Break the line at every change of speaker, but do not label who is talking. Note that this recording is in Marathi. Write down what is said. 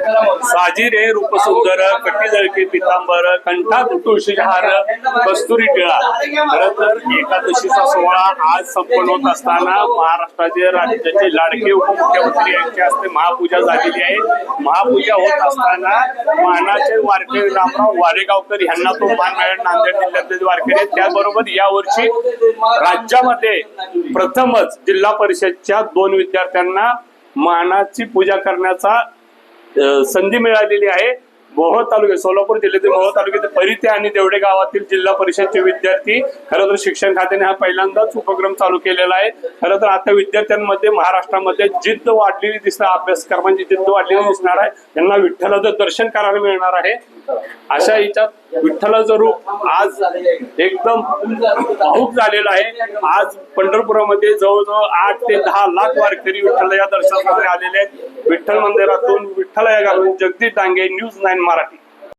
साजिरे रूपसुंदर कटी जळके पितांबर कंठात तुळशीहार कस्तुरी टिळा. खर तर एकादशीचा सोहळा आज संपन्न होत असताना महाराष्ट्राचे राज्याचे लाडके उपमुख्यमंत्री यांच्या हस्ते महापूजा झालेली आहे. महापूजा होत असताना मानाचे वारकरी रामराव वारेगावकर यांना तो मान मिळाला. नांदेड जिल्ह्यातले वारकरी आहेत त्याचबरोबर यावर्षी राज्यामध्ये प्रथमच जिल्हा परिषदच्या दोन विद्यार्थ्यांना मानाची पूजा करण्याचा संधी मिळालेली आहे. मोहोळ तालुक्यात सोलापूर जिल्ह्यातील मोहोळ तालुक्यातील परिते आणि देवडे गावातील जिल्हा परिषदचे विद्यार्थी खरं तर शिक्षण खात्याने हा पहिल्यांदाच उपक्रम चालू केलेला आहे. खरं तर आता विद्यार्थ्यांमध्ये महाराष्ट्रामध्ये जिद्द वाढलेली दिसणार अभ्यासक्रमांची जिद्द वाढलेली दिसणार आहे. त्यांना विठ्ठलाचं दर्शन करायला मिळणार आहे. अशा याच्यात विठ्ठलाचं रूप आज एकदम भाऊक झालेलं आहे. आज पंढरपुरामध्ये जवळजवळ आठ ते दहा लाख वारकरी विठ्ठल या दर्शनासाठी आलेले आहेत. विठ्ठल मंदिरातून विठ्ठल या घालून जगदीश डांगे न्यूज नाईन मराठी